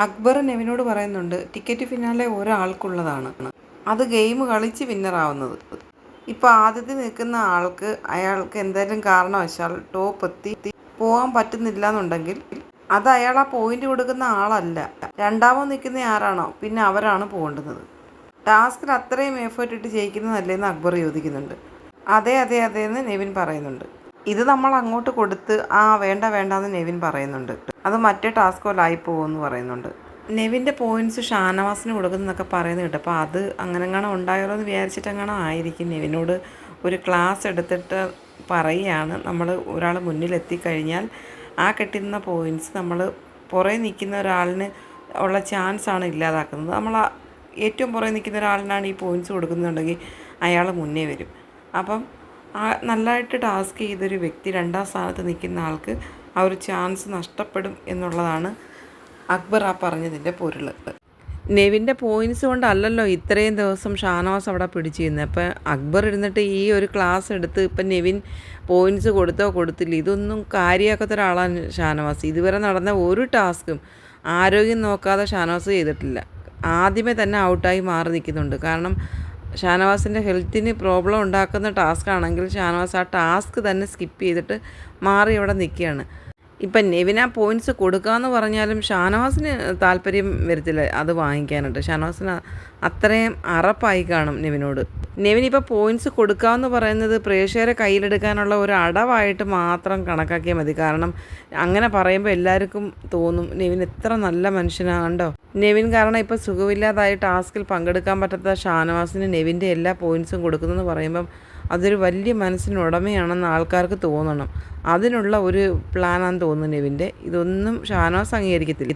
അക്ബർ നെവിനോട് പറയുന്നുണ്ട് ticket finale ഒരാൾക്കുള്ളതാണ്. അത് game കളിച്ച് വിന്നറാവുന്നത് ഇപ്പോൾ ആദ്യത്തിൽ നിൽക്കുന്ന ആൾക്ക് അയാൾക്ക് എന്തെങ്കിലും കാരണവശാൽ ടോപ്പ് എത്തി പോകാൻ പറ്റുന്നില്ല എന്നുണ്ടെങ്കിൽ അത് അയാൾ ആ പോയിന്റ് കൊടുക്കുന്ന ആളല്ല. രണ്ടാമത് നിൽക്കുന്ന ആരാണോ പിന്നെ അവരാണ് പോകേണ്ടുന്നത് ടാസ്കിൽ അത്രയും എഫേർട്ട് ഇട്ട് ജയിക്കുന്നതല്ലേന്ന് അക്ബർ ചോദിക്കുന്നുണ്ട്. അതെ അതെ അതെ എന്ന് നെവിൻ പറയുന്നുണ്ട്. ഇത് നമ്മൾ അങ്ങോട്ട് കൊടുത്ത് ആ വേണ്ട വേണ്ട എന്ന് നെവിൻ പറയുന്നുണ്ട്. അത് മറ്റേ ടാസ്ക് പോലെ ആയി പോകുമെന്ന് പറയുന്നുണ്ട്. നെവിന്റെ പോയിന്റ്സ് ഷാനവാസിന് കൊടുക്കുന്നതൊക്കെ പറയുന്നത് കേട്ടോ അപ്പോൾ അത് അങ്ങനെ അങ്ങനെ ഉണ്ടായാലോ എന്ന് വിചാരിച്ചിട്ട് അങ്ങനെ ആയിരിക്കും. നെവിനോട് ഒരു ക്ലാസ് എടുത്തിട്ട് പറയുകയാണ്. നമ്മൾ ഒരാൾ മുന്നിലെത്തിക്കഴിഞ്ഞാൽ ആ കിട്ടുന്ന പോയിന്റ്സ് നമ്മൾ പുറകെ നിൽക്കുന്ന ഒരാളിന് ഉള്ള ചാൻസ് ആണ് ഇല്ലാതാക്കുന്നത്. നമ്മൾ ഏറ്റവും പുറകെ നിൽക്കുന്ന ഒരാളിനാണ് ഈ പോയിന്റ്സ് കൊടുക്കുന്നുണ്ടെങ്കിൽ അയാൾ മുന്നേ വരും. അപ്പം നല്ലതായിട്ട് ടാസ്ക് ചെയ്തൊരു വ്യക്തി രണ്ടാം സ്ഥാനത്ത് നിൽക്കുന്ന ആൾക്ക് ആ ഒരു ചാൻസ് നഷ്ടപ്പെടും എന്നുള്ളതാണ് അക്ബർ ആ പറഞ്ഞതിന്റെ പൊരുൾ നെവിന്റെ പോയിൻസ് കൊണ്ടല്ലല്ലോ ഇത്രയും ദിവസം ഷാനവാസ് അവിടെ പിടിച്ചിരുന്നത് അപ്പം അക്ബർ ഇരുന്നിട്ട് ഈ ഒരു ക്ലാസ് എടുത്ത് ഇപ്പം നെവിൻ പോയിൻസ് കൊടുത്തോ കൊടുത്തില്ല. ഇതൊന്നും കാര്യമാക്കാത്ത ഒരാളാണ് ഷാനവാസ്. ഇതുവരെ നടന്ന ഒരു ടാസ്ക്കും ആരോഗ്യം നോക്കാതെ ഷാനവാസ് ചെയ്തിട്ടില്ല. ആദ്യമേ തന്നെ ഔട്ടായി മാറി നിൽക്കുന്നുണ്ട്. കാരണം ഷാനവാസിന്റെ ഹെൽത്തിന് പ്രോബ്ലം ഉണ്ടാക്കുന്ന ടാസ്ക് ആണെങ്കിൽ ഷാനവാസ് ആ ടാസ്ക് തന്നെ സ്കിപ്പ് ചെയ്തിട്ട് മാറി അവിടെ നിൽക്കുകയാണ്. ഇപ്പം നെവിന പോയിന്റ്സ് കൊടുക്കാമെന്ന് പറഞ്ഞാലും ഷാനവാസിന് താല്പര്യം വരത്തില്ല അത് വാങ്ങിക്കാനായിട്ട്. ഷാനവാസിന് അത്രയും അറപ്പായി കാണും നെവിനോട്. നെവിൻ ഇപ്പോൾ പോയിന്റ്സ് കൊടുക്കാമെന്ന് പറയുന്നത് പ്രേക്ഷകരെ കയ്യിലെടുക്കാനുള്ള ഒരു അടവായിട്ട് മാത്രം കണക്കാക്കിയാൽ മതി. കാരണം അങ്ങനെ പറയുമ്പോൾ എല്ലാവർക്കും തോന്നും നെവിൻ എത്ര നല്ല മനുഷ്യനാണ്ടോ നെവിൻ കാരണം ഇപ്പോൾ സുഖമില്ലാതായി ടാസ്കിൽ പങ്കെടുക്കാൻ പറ്റാത്ത ഷാനവാസിന് നെവിന്റെ എല്ലാ പോയിൻസും കൊടുക്കുന്നതെന്ന് പറയുമ്പം അതൊരു വലിയ മനസ്സിന് ഉടമയാണെന്ന് ആൾക്കാർക്ക് തോന്നണം. അതിനുള്ള ഒരു പ്ലാനാന്ന് തോന്നുന്നു നെവിന്റെ. ഇതൊന്നും ഷാനവാസ് അംഗീകരിക്കത്തില്ല.